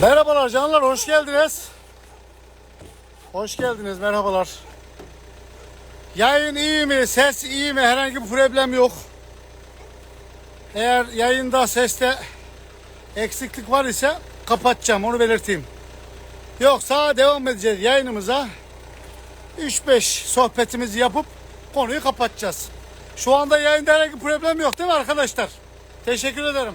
Merhabalar canlar hoş geldiniz. Hoş geldiniz merhabalar. Yayın iyi mi? Ses iyi mi? Herhangi bir problem yok. Eğer yayında seste eksiklik var ise kapatacağım onu belirteyim. Yoksa devam edeceğiz yayınımıza. 3-5 sohbetimizi yapıp konuyu kapatacağız. Şu anda yayında herhangi bir problem yok değil mi arkadaşlar? Teşekkür ederim.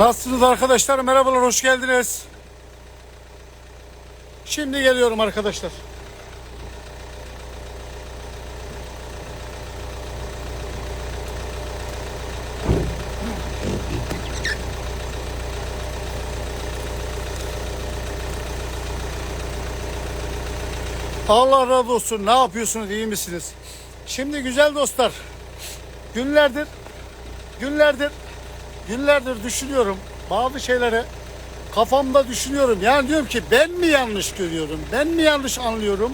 Nasılsınız arkadaşlar? Merhabalar, hoş geldiniz. Şimdi geliyorum arkadaşlar. Allah razı olsun. Ne yapıyorsunuz? İyi misiniz? Şimdi güzel dostlar. Günlerdir günlerdir günlerdir düşünüyorum bazı şeyleri kafamda düşünüyorum. Yani diyorum ki ben mi yanlış görüyorum? Ben mi yanlış anlıyorum?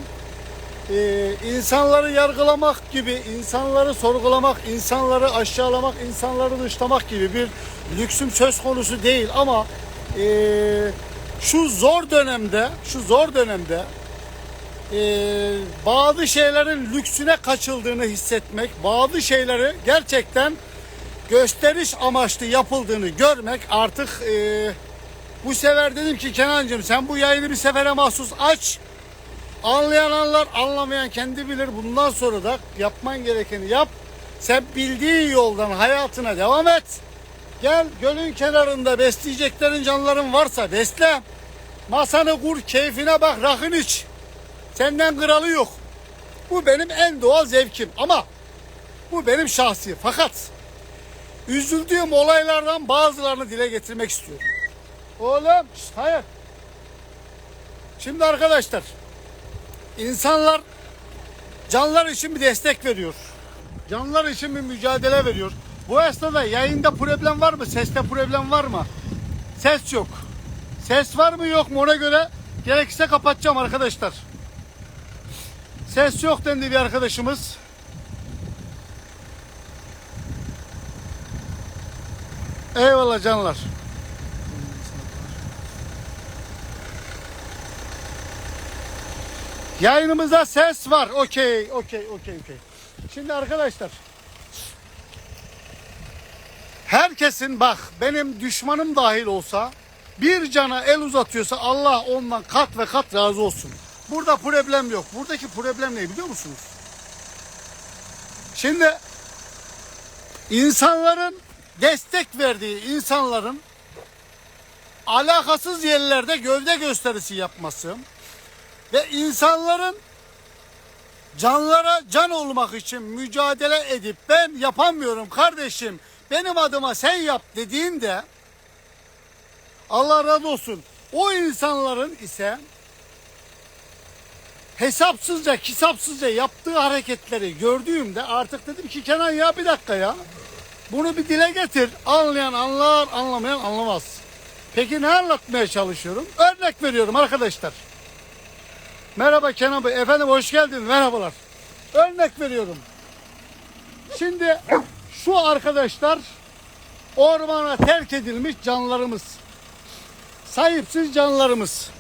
Ee, insanları yargılamak gibi, insanları sorgulamak, insanları aşağılamak, insanları dışlamak gibi bir lüksüm söz konusu değil ama ee, şu zor dönemde, şu zor dönemde ee, bazı şeylerin lüksüne kaçıldığını hissetmek, bazı şeyleri gerçekten gösteriş amaçlı yapıldığını görmek artık e, bu sefer dedim ki Kenancığım sen bu yayını bir sefere mahsus aç. Anlayan anlar, anlamayan kendi bilir. Bundan sonra da yapman gerekeni yap. Sen bildiğin yoldan hayatına devam et. Gel gölün kenarında besleyeceklerin canların varsa besle. Masanı kur, keyfine bak, rakın iç. Senden kralı yok. Bu benim en doğal zevkim ama bu benim şahsi. Fakat üzüldüğüm olaylardan bazılarını dile getirmek istiyorum. Oğlum, şşt, hayır. Şimdi arkadaşlar, insanlar canlar için bir destek veriyor. Canlar için bir mücadele veriyor. Bu esnada yayında problem var mı? Seste problem var mı? Ses yok. Ses var mı yok mu ona göre gerekirse kapatacağım arkadaşlar. Ses yok dendi bir arkadaşımız. Eyvallah canlar. Yayınımızda ses var. Okey, okey, okey, okey. Şimdi arkadaşlar. Herkesin bak benim düşmanım dahil olsa bir cana el uzatıyorsa Allah ondan kat ve kat razı olsun. Burada problem yok. Buradaki problem ne biliyor musunuz? Şimdi insanların destek verdiği insanların alakasız yerlerde gövde gösterisi yapması ve insanların canlara can olmak için mücadele edip ben yapamıyorum kardeşim benim adıma sen yap dediğinde Allah razı olsun. O insanların ise hesapsızca kisapsızca yaptığı hareketleri gördüğümde artık dedim ki Kenan ya bir dakika ya bunu bir dile getir. Anlayan anlar, anlamayan anlamaz. Peki ne anlatmaya çalışıyorum? Örnek veriyorum arkadaşlar. Merhaba Kenan Bey. Efendim hoş geldin. Merhabalar. Örnek veriyorum. Şimdi şu arkadaşlar ormana terk edilmiş canlarımız. Sahipsiz canlarımız.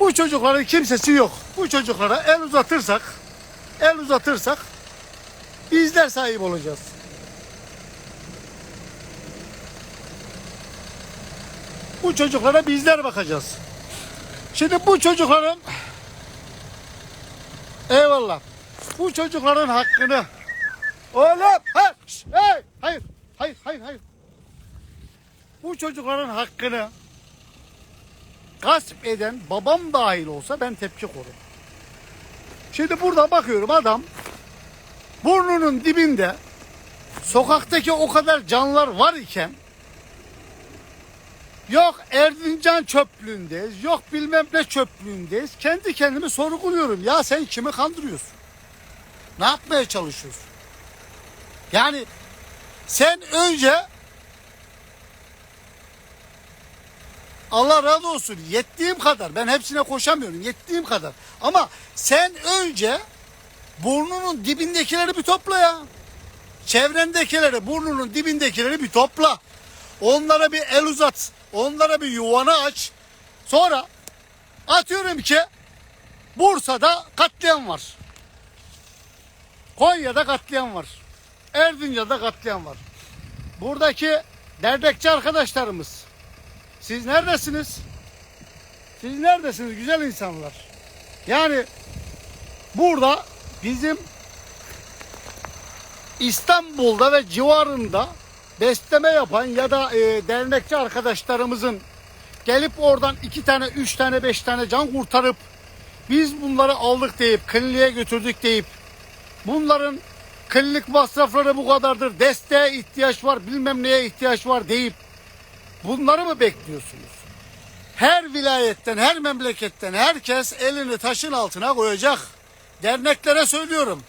Bu çocukların kimsesi yok. Bu çocuklara el uzatırsak, el uzatırsak bizler sahip olacağız. Bu çocuklara bizler bakacağız. Şimdi bu çocukların eyvallah. Bu çocukların hakkını oğlum ha, şş, hey, hayır hayır hayır hayır. Bu çocukların hakkını gasp eden babam dahil olsa ben tepki korurum. Şimdi burada bakıyorum adam burnunun dibinde sokaktaki o kadar canlılar var iken yok Erzincan çöplüğündeyiz, yok bilmem ne çöplüğündeyiz. Kendi kendimi sorguluyorum. Ya sen kimi kandırıyorsun? Ne yapmaya çalışıyorsun? Yani sen önce Allah razı olsun yettiğim kadar ben hepsine koşamıyorum yettiğim kadar ama sen önce burnunun dibindekileri bir topla ya çevrendekileri burnunun dibindekileri bir topla onlara bir el uzat onlara bir yuvanı aç sonra atıyorum ki Bursa'da katliam var Konya'da katliam var Erzincan'da katliam var buradaki dernekçi arkadaşlarımız siz neredesiniz? Siz neredesiniz güzel insanlar? Yani burada bizim İstanbul'da ve civarında besleme yapan ya da e, dernekçi arkadaşlarımızın gelip oradan iki tane, üç tane, beş tane can kurtarıp biz bunları aldık deyip kliniğe götürdük deyip bunların klinik masrafları bu kadardır, desteğe ihtiyaç var, bilmem neye ihtiyaç var deyip Bunları mı bekliyorsunuz? Her vilayetten, her memleketten herkes elini taşın altına koyacak. Derneklere söylüyorum.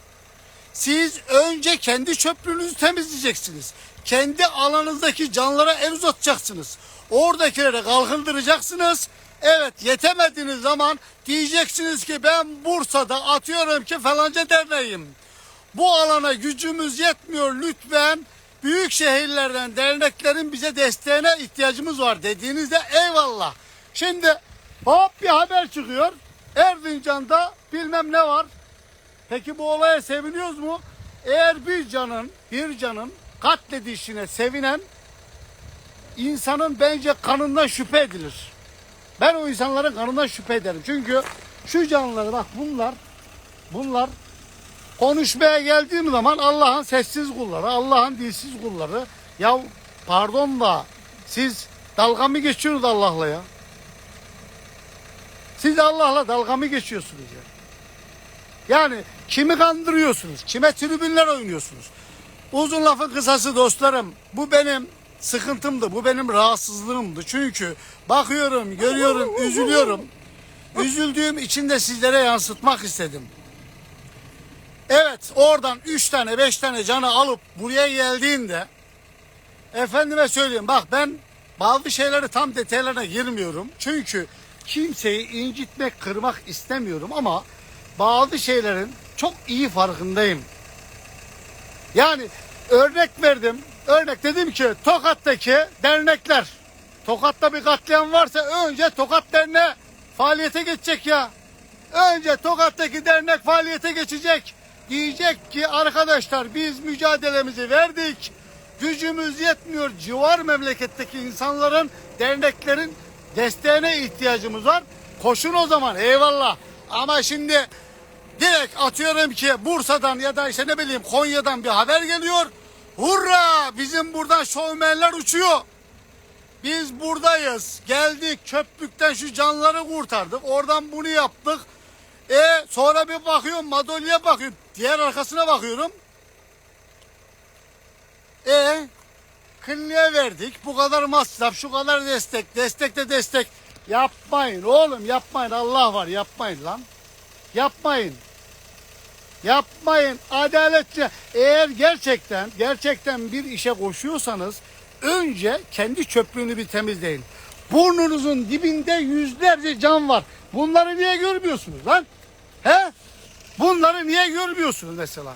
Siz önce kendi çöplüğünüzü temizleyeceksiniz. Kendi alanınızdaki canlara el uzatacaksınız. Oradakileri kalkındıracaksınız. Evet yetemediğiniz zaman diyeceksiniz ki ben Bursa'da atıyorum ki falanca derneğim. Bu alana gücümüz yetmiyor lütfen büyük şehirlerden derneklerin bize desteğine ihtiyacımız var dediğinizde eyvallah. Şimdi hop bir haber çıkıyor. Erzincan'da bilmem ne var. Peki bu olaya seviniyoruz mu? Eğer bir canın, bir canın katledişine sevinen insanın bence kanından şüphe edilir. Ben o insanların kanından şüphe ederim. Çünkü şu canlıları bak bunlar bunlar konuşmaya geldiğim zaman Allah'ın sessiz kulları, Allah'ın dilsiz kulları. Ya pardon da siz dalga mı geçiyorsunuz Allah'la ya? Siz Allah'la dalga mı geçiyorsunuz ya? Yani kimi kandırıyorsunuz? Kime tribünler oynuyorsunuz? Uzun lafın kısası dostlarım. Bu benim sıkıntımdı. Bu benim rahatsızlığımdı. Çünkü bakıyorum, görüyorum, üzülüyorum. Üzüldüğüm için de sizlere yansıtmak istedim. Evet oradan 3 tane 5 tane canı alıp buraya geldiğinde efendime söyleyeyim bak ben bazı şeyleri tam detaylarına girmiyorum. Çünkü kimseyi incitmek, kırmak istemiyorum ama bazı şeylerin çok iyi farkındayım. Yani örnek verdim. Örnek dedim ki Tokat'taki dernekler. Tokat'ta bir katliam varsa önce Tokat Derneği faaliyete geçecek ya. Önce Tokat'taki dernek faaliyete geçecek. Diyecek ki arkadaşlar biz mücadelemizi verdik. Gücümüz yetmiyor. Civar memleketteki insanların, derneklerin desteğine ihtiyacımız var. Koşun o zaman eyvallah. Ama şimdi direkt atıyorum ki Bursa'dan ya da işte ne bileyim Konya'dan bir haber geliyor. Hurra bizim buradan şovmenler uçuyor. Biz buradayız. Geldik çöplükten şu canları kurtardık. Oradan bunu yaptık. E sonra bir bakıyorum Madolya bakıyorum. Diğer arkasına bakıyorum. E kliniğe verdik. Bu kadar masraf, şu kadar destek, destek de destek. Yapmayın oğlum yapmayın. Allah var yapmayın lan. Yapmayın. Yapmayın. Adaletli. Eğer gerçekten gerçekten bir işe koşuyorsanız önce kendi çöplüğünü bir temizleyin. Burnunuzun dibinde yüzlerce can var. Bunları niye görmüyorsunuz lan? He? Bunları niye görmüyorsunuz mesela?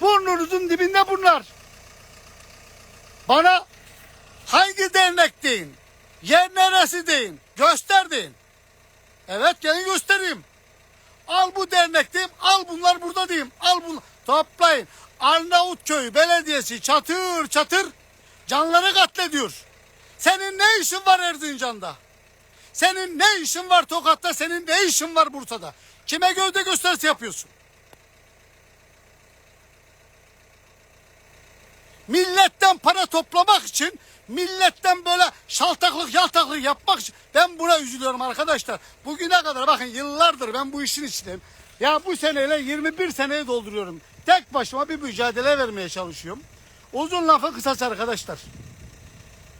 Burnunuzun dibinde bunlar. Bana hangi dernek deyin? Yer neresi deyin? Göster deyin. Evet gelin göstereyim. Al bu dernek diyeyim. Al bunlar burada diyeyim. Al bunu. Toplayın. Arnavutköy Belediyesi çatır çatır canları katlediyor. Senin ne işin var Erzincan'da? Senin ne işin var Tokat'ta? Senin ne işin var Bursa'da? Kime gövde gösterisi yapıyorsun? Milletten para toplamak için, milletten böyle şaltaklık yaltaklık yapmak için ben buna üzülüyorum arkadaşlar. Bugüne kadar bakın yıllardır ben bu işin içindeyim. Ya bu seneyle 21 seneyi dolduruyorum. Tek başıma bir mücadele vermeye çalışıyorum. Uzun lafı kısası arkadaşlar.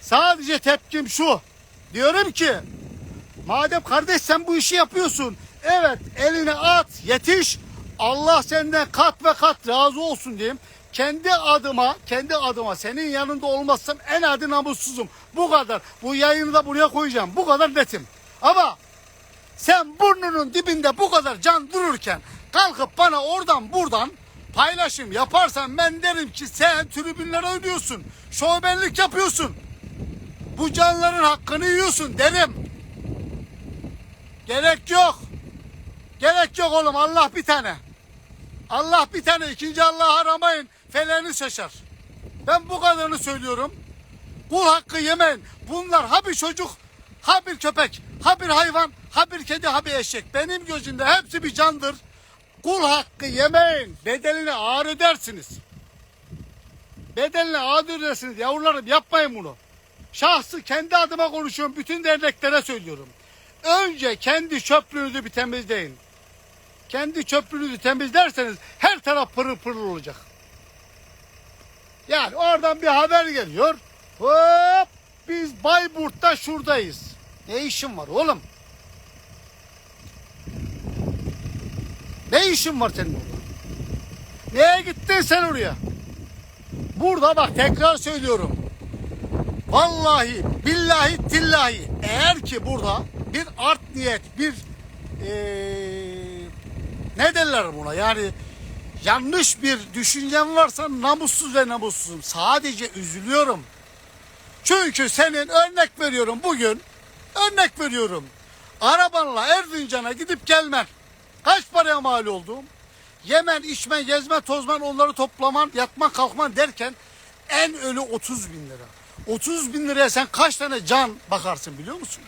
Sadece tepkim şu. Diyorum ki madem kardeş sen bu işi yapıyorsun. Evet eline at yetiş. Allah senden kat ve kat razı olsun diyeyim. Kendi adıma, kendi adıma senin yanında olmazsam en adi namussuzum. Bu kadar. Bu yayını da buraya koyacağım. Bu kadar netim. Ama sen burnunun dibinde bu kadar can dururken kalkıp bana oradan buradan paylaşım yaparsan ben derim ki sen tribünlere oynuyorsun. Şovmenlik yapıyorsun. Bu canların hakkını yiyorsun derim. Gerek yok. Gerek yok oğlum Allah bir tane. Allah bir tane ikinci Allah'ı aramayın. Feleğini şaşar. Ben bu kadarını söylüyorum. Kul hakkı yemeyin. Bunlar ha bir çocuk, ha bir köpek, ha bir hayvan, ha bir kedi, ha bir eşek. Benim gözümde hepsi bir candır. Kul hakkı yemeyin. Bedelini ağır ödersiniz. Bedelini ağır ödersiniz. Yavrularım yapmayın bunu. Şahsı kendi adıma konuşuyorum. Bütün derneklere söylüyorum. Önce kendi çöplüğünüzü bir temizleyin. Kendi çöplüğünüzü temizlerseniz her taraf pırıl pırıl olacak. Yani oradan bir haber geliyor. Hop biz Bayburt'ta şuradayız. Ne işin var oğlum? Ne işin var senin orada? Neye gittin sen oraya? Burada bak tekrar söylüyorum. Vallahi billahi tillahi eğer ki burada bir art niyet bir eee, ne derler buna yani yanlış bir düşüncem varsa namussuz ve namussuzum. Sadece üzülüyorum. Çünkü senin örnek veriyorum bugün örnek veriyorum. Arabanla Erzincan'a gidip gelmen kaç paraya mal oldu? Yemen, içmen, gezmen, tozman onları toplaman, yatman, kalkman derken en ölü 30 bin lira. 30 bin liraya sen kaç tane can bakarsın biliyor musun?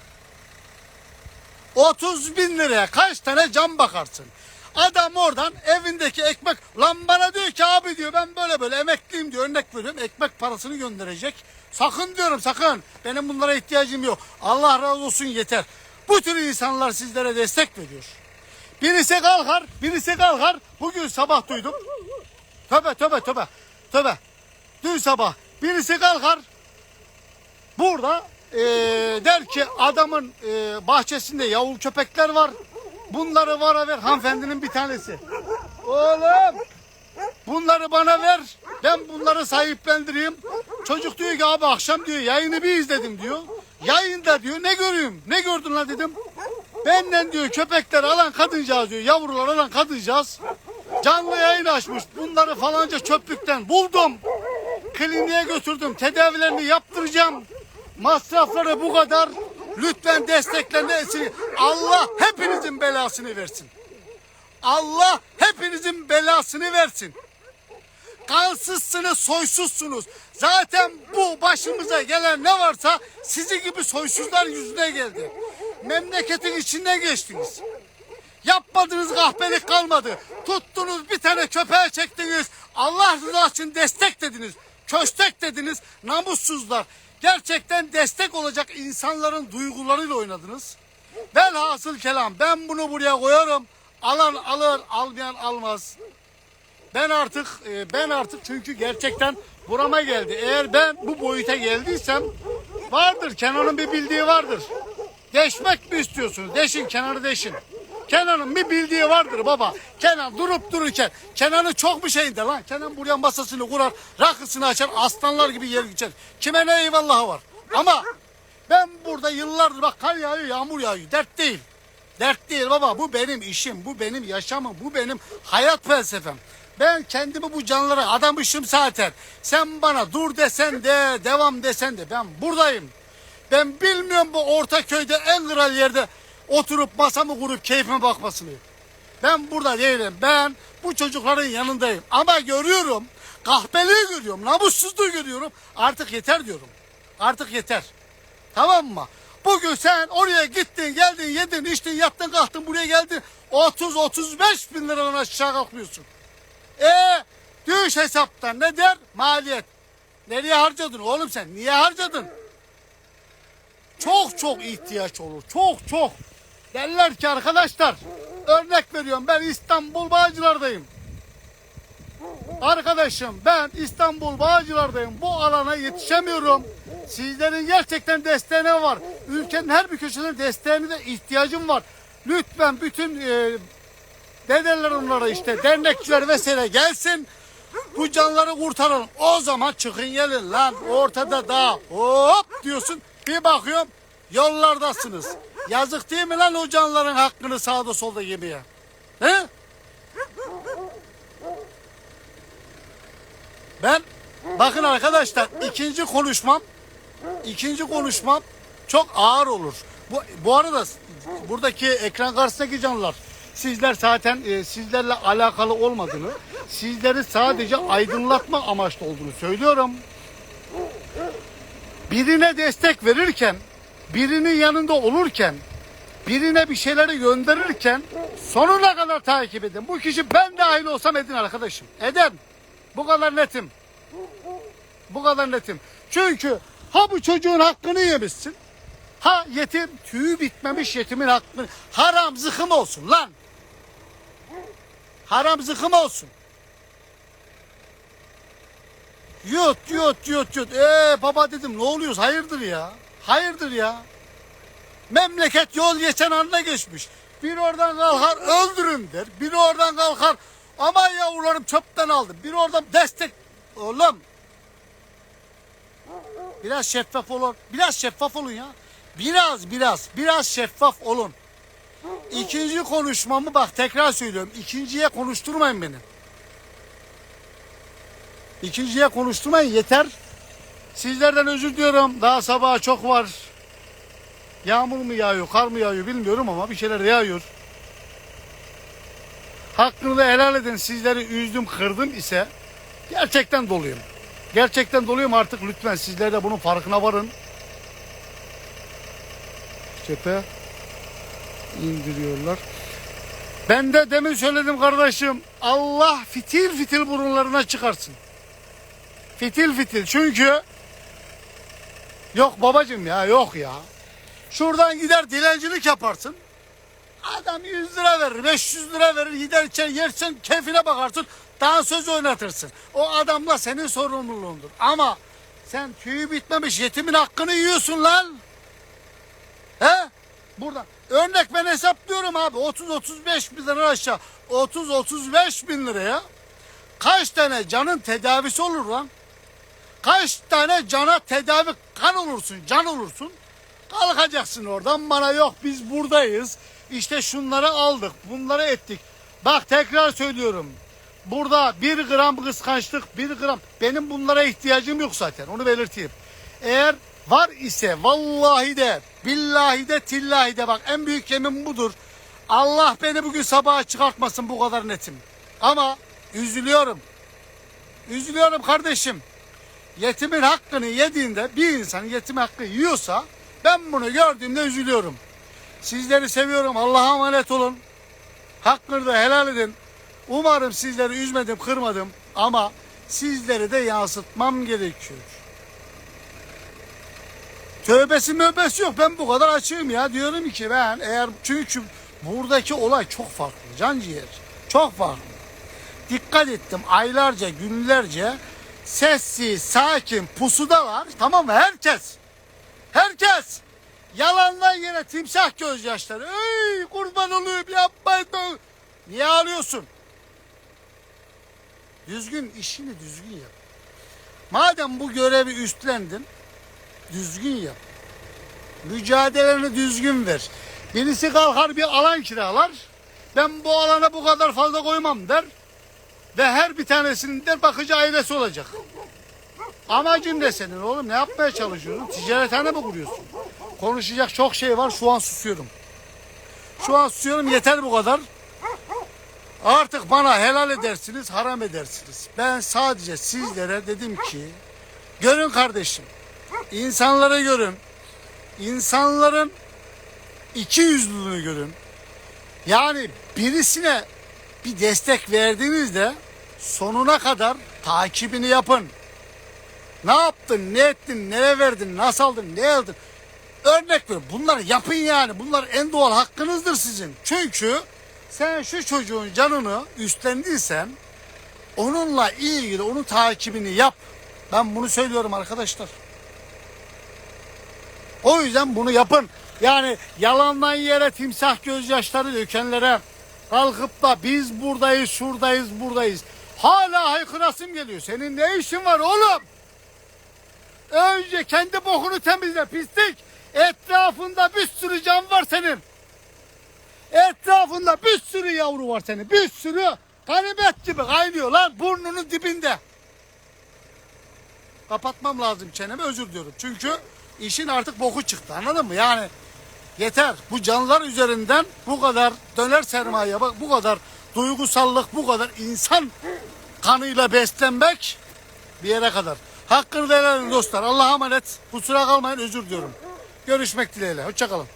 30 bin liraya kaç tane can bakarsın? Adam oradan evindeki ekmek lan bana diyor ki abi diyor ben böyle böyle emekliyim diyor örnek veriyorum ekmek parasını gönderecek. Sakın diyorum sakın benim bunlara ihtiyacım yok. Allah razı olsun yeter. Bu tür insanlar sizlere destek veriyor. Birisi kalkar, birisi kalkar. Bugün sabah duydum. Töbe töbe töbe. Töbe. Dün sabah birisi kalkar. Burada eee, der ki adamın eee, bahçesinde yavru köpekler var. Bunları bana ver hanımefendinin bir tanesi. Oğlum bunları bana ver. Ben bunları sahiplendireyim. Çocuk diyor ki abi akşam diyor yayını bir izledim diyor. Yayında diyor ne görüyorum? Ne gördün lan dedim. Benden diyor köpekler alan kadıncağız diyor. Yavrular alan kadıncağız. Canlı yayın açmış. Bunları falanca çöplükten buldum. Kliniğe götürdüm. Tedavilerini yaptıracağım. Masrafları bu kadar. Lütfen desteklerini esir. Allah hepinizin belasını versin. Allah hepinizin belasını versin. Kansızsınız, soysuzsunuz. Zaten bu başımıza gelen ne varsa sizi gibi soysuzlar yüzüne geldi. Memleketin içinden geçtiniz. Yapmadığınız kahpelik kalmadı. Tuttunuz bir tane köpeğe çektiniz. Allah rızası için destek dediniz. Köstek dediniz. Namussuzlar. Gerçekten destek olacak insanların duygularıyla oynadınız. Velhasıl kelam ben bunu buraya koyarım. Alan alır, almayan almaz. Ben artık e, ben artık çünkü gerçekten burama geldi. Eğer ben bu boyuta geldiysem vardır. Kenan'ın bir bildiği vardır. Deşmek mi istiyorsunuz? Deşin Kenan'ı deşin. Kenan'ın bir bildiği vardır baba. Kenan durup dururken Kenan'ı çok bir şeyinde lan. Kenan buraya masasını kurar, rakısını açar, aslanlar gibi yer geçer. Kime ne eyvallahı var. Ama ben burada yıllardır bak kar yağıyor, yağmur yağıyor. Dert değil. Dert değil baba. Bu benim işim, bu benim yaşamım, bu benim hayat felsefem. Ben kendimi bu canlara adamışım zaten. Sen bana dur desen de, devam desen de ben buradayım. Ben bilmiyorum bu orta köyde en kral yerde oturup masamı kurup keyfime bakmasını. Ben burada değilim. Ben bu çocukların yanındayım. Ama görüyorum, kahpeliği görüyorum, namussuzluğu görüyorum. Artık yeter diyorum. Artık yeter. Tamam mı? Bugün sen oraya gittin, geldin, yedin, içtin, yattın, kalktın, buraya geldin. 30-35 bin liradan aşağı kalkmıyorsun. E düş hesaptan ne der? Maliyet. Nereye harcadın oğlum sen? Niye harcadın? Çok çok ihtiyaç olur. Çok çok. Derler ki arkadaşlar örnek veriyorum ben İstanbul Bağcılar'dayım. Arkadaşım ben İstanbul Bağcılar'dayım. Bu alana yetişemiyorum. Sizlerin gerçekten desteğine var. Ülkenin her bir köşesinde desteğine de ihtiyacım var. Lütfen bütün e, dedeler onlara işte dernekçiler vesaire gelsin. Bu canları kurtaralım. O zaman çıkın gelin lan. Ortada dağ. Hop diyorsun. Bir bakıyorum yollardasınız. Yazık değil mi lan o canların hakkını sağda solda yemeye? He? Ben bakın arkadaşlar ikinci konuşmam ikinci konuşmam çok ağır olur. Bu, bu arada buradaki ekran karşısındaki canlılar sizler zaten e, sizlerle alakalı olmadığını sizleri sadece aydınlatma amaçlı olduğunu söylüyorum. Birine destek verirken birinin yanında olurken birine bir şeyleri gönderirken sonuna kadar takip edin. Bu kişi ben dahil olsam edin arkadaşım. Eden. Bu kadar netim. Bu kadar netim. Çünkü ha bu çocuğun hakkını yemişsin. Ha yetim tüyü bitmemiş yetimin hakkını. Haram zıkım olsun lan. Haram zıkım olsun. Yut yut yut yut. Ee baba dedim ne oluyoruz hayırdır ya. Hayırdır ya. Memleket yol geçen anına geçmiş. Bir oradan kalkar öldürün der. Biri oradan kalkar aman yavrularım çöpten aldım. Biri oradan destek. Oğlum. Biraz şeffaf olun. Biraz şeffaf olun ya. Biraz biraz biraz şeffaf olun. İkinci konuşmamı bak tekrar söylüyorum. İkinciye konuşturmayın beni. İkinciye konuşturmayın yeter. Sizlerden özür diliyorum. Daha sabaha çok var. Yağmur mu yağıyor, kar mı yağıyor bilmiyorum ama bir şeyler yağıyor. Hakkını helal edin. Sizleri üzdüm, kırdım ise gerçekten doluyum. Gerçekten doluyum artık lütfen sizler de bunun farkına varın. Cephe indiriyorlar. Ben de demin söyledim kardeşim. Allah fitil fitil burunlarına çıkarsın. Fitil fitil. Çünkü yok babacım ya yok ya. Şuradan gider dilencilik yaparsın. Adam 100 lira verir, 500 lira verir, gider içeri yersin, keyfine bakarsın, daha söz oynatırsın. O adamla senin sorumluluğundur. Ama sen tüyü bitmemiş yetimin hakkını yiyorsun lan. He? Buradan. Örnek ben hesaplıyorum abi. 30-35 bin lira aşağı. 30-35 bin liraya kaç tane canın tedavisi olur lan? Kaç tane cana tedavi kan olursun, can olursun. Kalkacaksın oradan bana yok biz buradayız. İşte şunları aldık, bunları ettik. Bak tekrar söylüyorum. Burada bir gram kıskançlık, bir gram. Benim bunlara ihtiyacım yok zaten. Onu belirteyim. Eğer var ise vallahi de, billahi de, tillahi de bak en büyük yemin budur. Allah beni bugün sabaha çıkartmasın bu kadar netim. Ama üzülüyorum. Üzülüyorum kardeşim. Yetimin hakkını yediğinde bir insan yetim hakkı yiyorsa ben bunu gördüğümde üzülüyorum. Sizleri seviyorum. Allah'a emanet olun. Hakkını da helal edin. Umarım sizleri üzmedim, kırmadım ama sizleri de yansıtmam gerekiyor. Tövbesi möbesi yok. Ben bu kadar açığım ya. Diyorum ki ben eğer çünkü buradaki olay çok farklı. Can ciğer. Çok farklı. Dikkat ettim aylarca, günlerce sessiz, sakin, pusudalar. Tamam mı? Herkes. Herkes. Yalandan yine timsah gözyaşları. Ey kurban olayım yapmayın. Niye ağlıyorsun? Düzgün işini düzgün yap. Madem bu görevi üstlendin, düzgün yap. Mücadeleni düzgün ver. Birisi kalkar bir alan kiralar. Ben bu alana bu kadar fazla koymam der. Ve her bir tanesinin de bakıcı ailesi olacak. Amacın ne senin oğlum? Ne yapmaya çalışıyorsun? Ticarethane mi kuruyorsun? Konuşacak çok şey var. Şu an susuyorum. Şu an susuyorum. Yeter bu kadar. Artık bana helal edersiniz, haram edersiniz. Ben sadece sizlere dedim ki görün kardeşim. insanları görün. insanların iki yüzlülüğünü görün. Yani birisine bir destek verdiğinizde sonuna kadar takibini yapın. Ne yaptın, ne ettin, nereye verdin, nasıl aldın, ne aldın? Örnek ver. Bunları yapın yani. Bunlar en doğal hakkınızdır sizin. Çünkü sen şu çocuğun canını üstlendiysen onunla ilgili onun takibini yap. Ben bunu söylüyorum arkadaşlar. O yüzden bunu yapın. Yani yalandan yere timsah gözyaşları dökenlere kalkıp da biz buradayız, şuradayız, buradayız. Hala haykırasım geliyor. Senin ne işin var oğlum? Önce kendi bokunu temizle pislik. Etrafında bir sürü can var senin. Etrafında bir sürü yavru var senin. Bir sürü ganimet gibi kaynıyor lan burnunun dibinde. Kapatmam lazım çenemi özür diliyorum. Çünkü işin artık boku çıktı anladın mı? Yani yeter. Bu canlılar üzerinden bu kadar döner sermaye bak bu kadar duygusallık bu kadar insan kanıyla beslenmek bir yere kadar. Hakkını da helal dostlar. Allah'a emanet. Kusura kalmayın özür diliyorum. Görüşmek dileğiyle. Hoşçakalın.